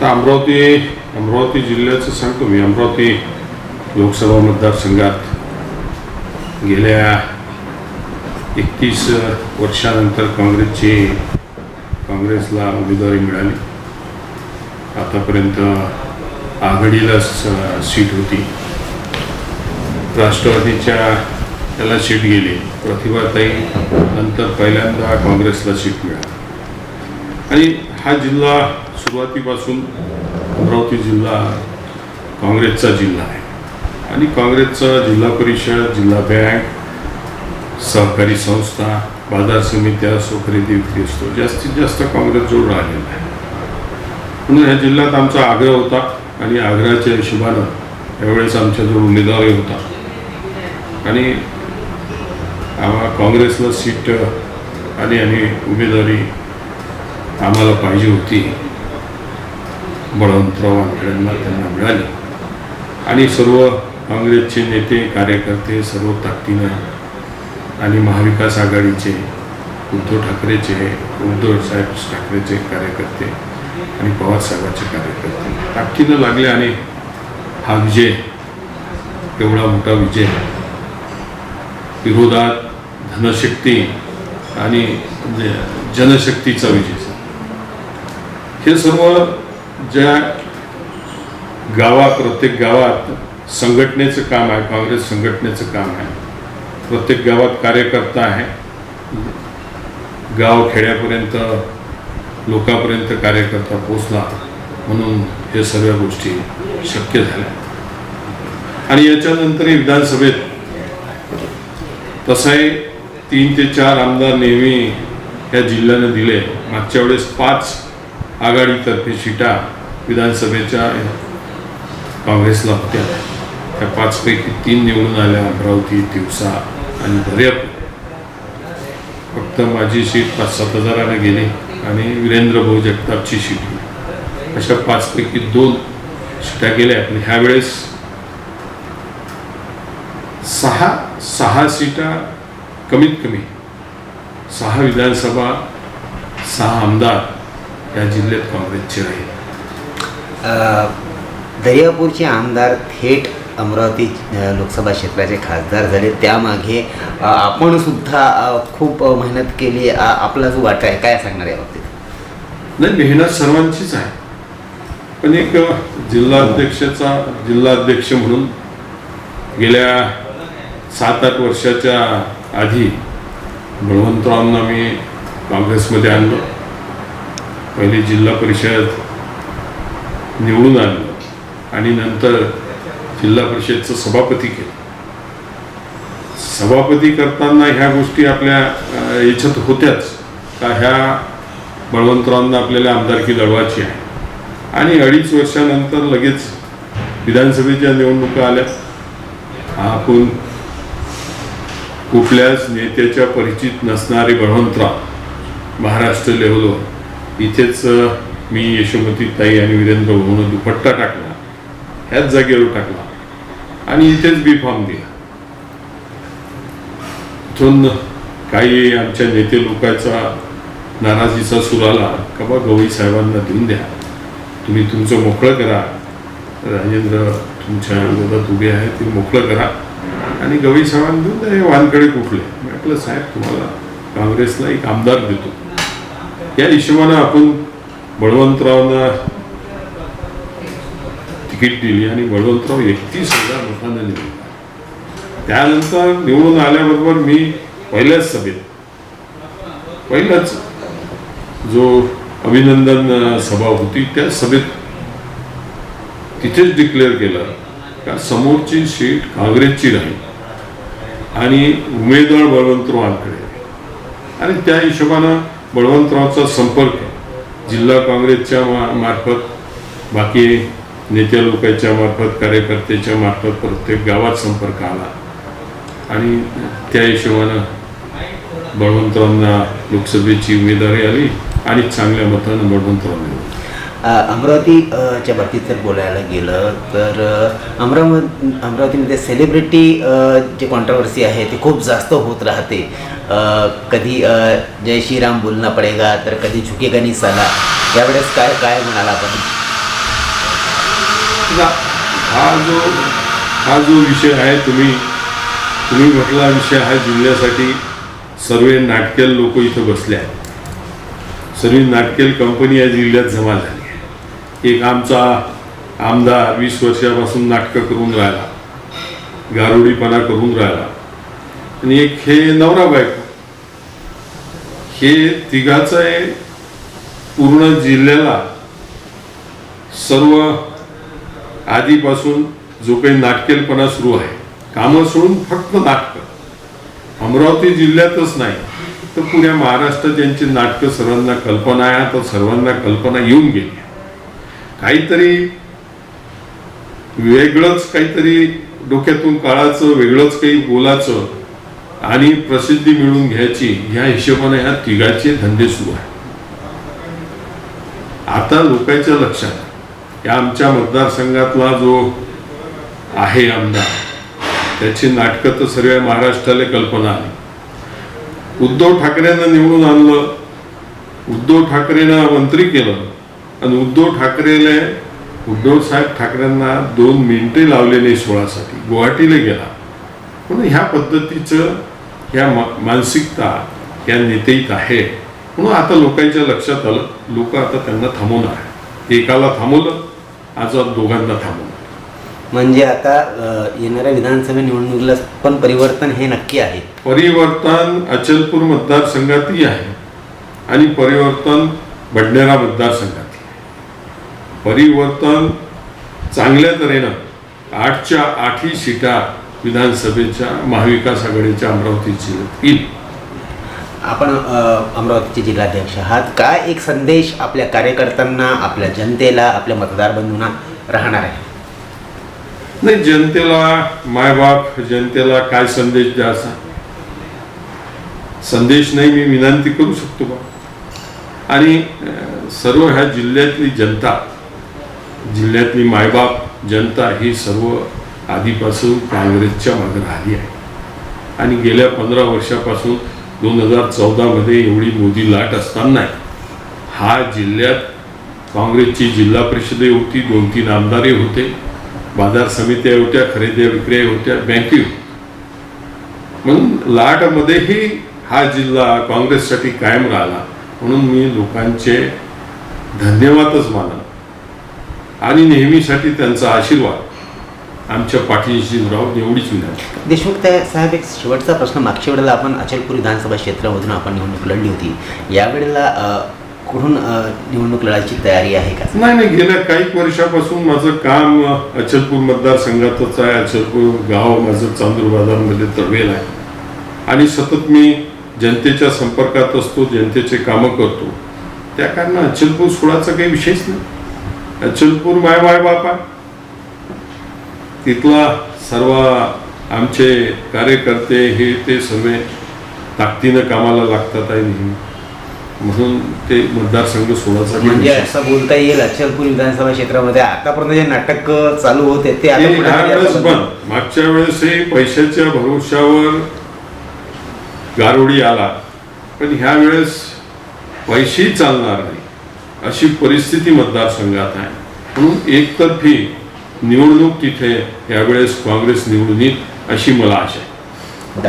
आता अमरावती अमरावती जिल्ह्याचं सांगतो मी. अमरावती लोकसभा मतदारसंघात गेल्या एकतीस वर्षानंतर काँग्रेसची काँग्रेसला उमेदवारी मिळाली. आतापर्यंत आघाडीला सीट होती. राष्ट्रवादीच्या त्याला सीट गेली. प्रतिभाताई नंतर पहिल्यांदा काँग्रेसला सीट मिळाली. आणि हा जिल्हा सुरुवातीपासून अमरावती जिल्हा काँग्रेसचा जिल्हा आहे. आणि काँग्रेसचा जिल्हा परिषद जिल्हा बँक सहकारी संस्था बाजार समित्या असो खरेदी विक्री असतो. जास्तीत जास्त काँग्रेस जोड राहिलेला आहे. म्हणून ह्या जिल्ह्यात आमचा आग्रह होता आणि आग्रहाच्या हिशोबानं यावेळेस आमच्याजवळ उमेदवारही होता. आणि आम्हा काँग्रेसला सीट आणि आणि उमेदवारी आम्हाला पाहिजे होती. बळवंतराव वानखेडेंना त्यांना मिळाली आणि सर्व काँग्रेसचे नेते कार्यकर्ते सर्व ताकदीनं आणि महाविकास आघाडीचे उद्धव ठाकरेचे उद्धव साहेब ठाकरेचे कार्यकर्ते आणि पवारसाहेबांचे कार्यकर्ते. ताकदीनं लागले आणि हा विजय एवढा मोठा विजय. विरोधात धनशक्ती आणि जनशक्तीचा विजय. हे सर्व ज्या गावात प्रत्येक गावात संघटनेचं काम आहे काँग्रेस संघटनेचं काम आहे. प्रत्येक गावात कार्यकर्ता आहे. गाव खेड्यापर्यंत लोकांपर्यंत कार्यकर्ता पोचला म्हणून हे सर्व गोष्टी शक्य झाल्या. आणि याच्यानंतरही विधानसभेत तसंही तीन ते चार आमदार नेहमी या जिल्ह्यानं दिले. मागच्या वेळेस पाच आघाडीतर्फे सीटा विधानसभेच्या काँग्रेसला होत्या. त्या पाचपैकी तीन निवडून आल्या अमरावती दिवसा आणि दर्यापूर. फक्त माझी सीट पाच सात हजाराने गेली आणि वीरेंद्र भाऊ जगतापची सीट अशा पाचपैकी दोन सीटा गेल्या पण ह्यावेळेस सहा सहा सीटा कमीत कमी सहा विधानसभा सहा आमदार या जिल्ह्यात काँग्रेसचे अ, दर्यापूरचे आमदार थेट अमरावती लोकसभा क्षेत्राचे खासदार झाले. त्यामागे आपण सुद्धा खूप मेहनत केली. आपला जो वाटा आहे काय सांगणार या बाबतीत? नाही मेहनत सर्वांचीच आहे. पण एक जिल्हाध्यक्षाचा जिल्हाध्यक्ष म्हणून गेल्या सात आठ वर्षाच्या आधी बळवंतरावांना मी काँग्रेसमध्ये आणलं. पहिले जिल्हा परिषद निवडून आणलं आणि नंतर जिल्हा परिषदचं सभापती केलं. सभापती करताना ह्या गोष्टी आपल्या याच्यात होत्याच. का ह्या बळवंतरावांना आपल्याला आमदारकी लढवायची आहे. आणि अडीच वर्षानंतर लगेच विधानसभेच्या निवडणुका आल्या. आपण कुठल्याच नेत्याच्या परिचित नसणारे बळवंतराव महाराष्ट्र लेवलवर इथेच मी यशोमती ताई आणि वीरेंद्र भाऊनं दुपट्टा टाकला. ह्याच जागेवर टाकला. आणि इथेच बी फॉर्म दिला. इथून काही आमच्या नेते लोकांचा नाराजीचा सूर आला का बा गवई साहेबांना देऊन द्या. तुम्ही तुमचं मोकळं करा. राजेंद्र तुमच्या विरोधात उभे आहे ते मोकळं करा. आणि गवई साहेबांना देऊन द्या हे वानकडे कुठले? म्हटलं साहेब तुम्हाला काँग्रेसला एक आमदार देतो. या हिशोबानं आपण बळवंतरावना तिकीट दिली आणि बळवंतराव एकतीस हजार मतांना निवडला त्यानंतर निवडून आल्याबरोबर मी पहिल्याच सभेत पहिलाच जो अभिनंदन सभा होती त्या सभेत तिथेच डिक्लेअर केलं का समोरची सीट काँग्रेसची राहील आणि उमेदवार बळवंतराव आकडे आणि त्या हिशोबानं बळवंतरावचा संपर्क जिल्हा काँग्रेसच्या मा- मार्फत बाकी नेत्या लोकांच्या मार्फत कार्यकर्त्याच्या मार्फत प्रत्येक गावात संपर्क आला आणि त्या हिशोबानं बळवंतरावांना लोकसभेची उमेदवारी आली आणि चांगल्या मतानं बळवंतराव निवडले. अमरावतीच्या बाबतीत जर बोलायला गेलं तर अमरावती अमराव अमरावतीमध्ये सेलिब्रिटी जे कॉन्ट्रवर्सी आहे ते खूप जास्त होत राहते. कधी जय श्रीराम बोलना पडेगा तर कधी झुकेगा नाही साला यावेळेस काय काय म्हणाला आपण? हा जो हा जो विषय आहे तुम्ही तुम्ही म्हटला विषय हा जिल्ह्यासाठी. सर्व नाटकेल लोक इथं बसले आहेत. सर्व नाटकेल कंपनी या जिल्ह्यात जमा झाली. एक आमचा आमदार वीस वर्षापासून नाटकं करून राहिला. गारुडीपणा करून राहिला. आणि एक हे नवरा बायको. हे तिघाचं आहे पूर्ण जिल्ह्याला सर्व आधीपासून जो काही नाटकेलपणा सुरू आहे. कामं सोडून फक्त नाटकं. अमरावती जिल्ह्यातच नाही तर पुण्या महाराष्ट्रात यांची नाटकं सर्वांना कल्पना आहे तर सर्वांना कल्पना येऊन गेली काहीतरी वेगळंच काहीतरी डोक्यातून काळाचं वेगळंच काही बोलाचं आणि प्रसिद्धी मिळवून घ्यायची ह्या हिशोबाने ह्या तिघाचे धंदे सुरू आहे आता लोकांच्या लक्षात या आमच्या मतदारसंघातला जो आहे आमदार त्याची नाटकं तर सर्व महाराष्ट्राला कल्पना आहे. उद्धव ठाकरेनं निवडून आणलं उद्धव ठाकरेंना मंत्री केलं आणि उद्धव ठाकरेले उद्धव साहेब ठाकरेंना दोन मिनिटे लावले नाही सोळासाठी गुवाहाटीला गेला. म्हणून ह्या पद्धतीचं ह्या मानसिकता या नेतेईत आहे. म्हणून आता लोकांच्या लक्षात आलं लोक आता त्यांना थांबवणार आहे एकाला थांबवलं आज दोघांना थांबवलं. म्हणजे आता येणाऱ्या विधानसभा निवडणुकीला पण परिवर्तन हे नक्की आहे. परिवर्तन अचलपूर मतदारसंघातही आहे. आणि परिवर्तन बडनेरा मतदारसंघातही आहे. परिवर्तन चांगल्या तऱ्हेनं आठच्या आठही सीटा विधानसभेच्या महाविकास आघाडीच्या अमरावती जिल्ह्यात येईल. आपण अमरावतीचे जिल्हाध्यक्ष आहात. काय एक संदेश आपल्या कार्यकर्त्यांना आपल्या जनतेला आपल्या मतदार बंधूंना राहणार आहे? नाही जनतेला मायबाप जनतेला काय संदेश द्यायचा? संदेश नाही मी विनंती करू शकतो बा. आणि सर्व ह्या जिल्ह्यातली जनता जिल्ह्यातली मायबाप जनता ही सर्व आधीपासून काँग्रेसच्या मागे राहिली आहे. आणि गेल्या पंधरा वर्षापासून दोन हजार चौदामध्ये एवढी मोदी लाट असताना हा जिल्ह्यात काँग्रेसची जिल्हा परिषदे होती दोन तीन आमदारे होते बाजार समित्या होत्या खरेदी विक्रिया होत्या बँके होत्या. म्हणून लाटमध्येही हा जिल्हा काँग्रेससाठी कायम राहिला. म्हणून मी लोकांचे धन्यवादच मानन आणि नेहमीसाठी त्यांचा आशीर्वाद. आमच्या पाठीशी राहून एवढीच विनंती देशमुख त्या साहेब एक शेवटचा प्रश्न मागच्या वेळेला आपण अचलपूर विधानसभा क्षेत्रामधून आपण निवडणूक लढली होती. यावेळेला कुठून निवडणूक लढायची तयारी आहे का? नाही नाही गेल्या काही वर्षापासून माझं काम अचलपूर मतदारसंघातच आहे. अचलपूर गाव माझं चांदूर बाजारमध्ये तळवेल आहे. आणि सतत मी जनतेच्या संपर्कात असतो जनतेचे कामं करतो. त्या कारण अचलपूर सोडाचा काही विषयच नाही. अचलपूर माय माय बापा. तिथला सर्व आमचे कार्यकर्ते हे ते सर्व ताकदीनं कामाला लागतात आहे नेहमी. म्हणून ते मतदारसंघ काही म्हणजे असं बोलता येईल अचलपूर विधानसभा क्षेत्रामध्ये आतापर्यंत जे नाटक चालू होते ते ह्या वेळेस मागच्या वेळेसही पैशाच्या भरोशावर गारोडी आला. पण ह्या वेळेस पैसेही चालणार नाही. अशी परिस्थिती मतदारसंघात आहे. म्हणून एकतर्फी निवडणूक तिथे यावेळेस काँग्रेस निवडून येईल अशी मला आशा आहे.